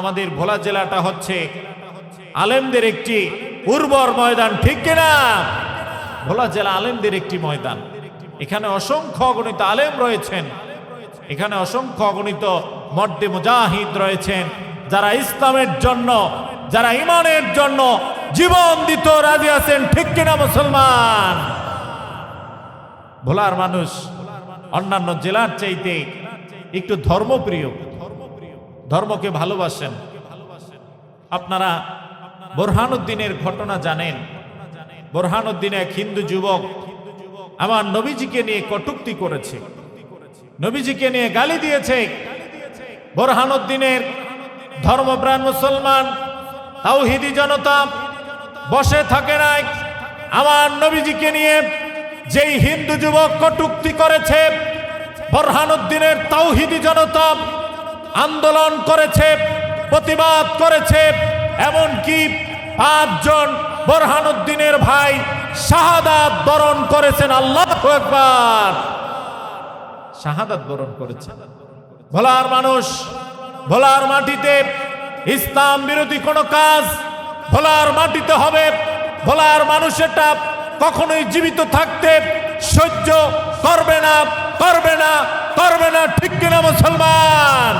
আমাদের ভোলা জেলাটা হচ্ছে আলেমদের একটি উর্বর ময়দান, ঠিক কিনা? ভোলা জেলা আলেমদের একটি ময়দান। এখানে অসংখ্য অগণিত আলেম রয়েছেন। এখানে অসংখ্য অগণিত মর্দে মুজাহিদ রয়েছেন, যারা ইসলামের জন্য, যারা ইমানের জন্য জীবন দিত রাজি আছেন, ঠিক কিনা মুসলমান? ভোলার মানুষ অন্যান্য জেলার চাইতে একটু ধর্মপ্রিয়। ধর্মকে ভালোবাসেন। আপনারা বোরহানুদ্দিনের ঘটনা জানেন। বোরহানুদ্দিন এক হিন্দু যুবক আমার নবীজিকে নিয়ে কটুক্তি করেছে। নবীজিকে নিয়ে গালি দিয়েছে। বোরহানুদ্দিনের ধর্মপ্রাণ মুসলমান, তাওহিদি জনতা বসে থাকে নাই। আমার নবীজিকে নিয়ে যেই হিন্দু যুবক কটুক্তি করেছে, বোরহানুদ্দিনের তাওহিদি জনতা আন্দোলন করেছে, প্রতিবাদ করেছে, এমনকি পাঁচজন বোরহানুদ্দিনের ভাই শাহাদাত বরণ করেছেন। আল্লাহ একবার শাহাদাত বরণ করেছেন। ভোলার মানুষ, ভোলার মাটিতে ইসলাম বিরোধী কোনো কাজ ভোলার মাটিতে হবে। ভোলার মানুষেরটা কখনোই জীবিত থাকতে সহ্য করবে না পারবে না পারবে না ঠিক কিনা মুসলমান?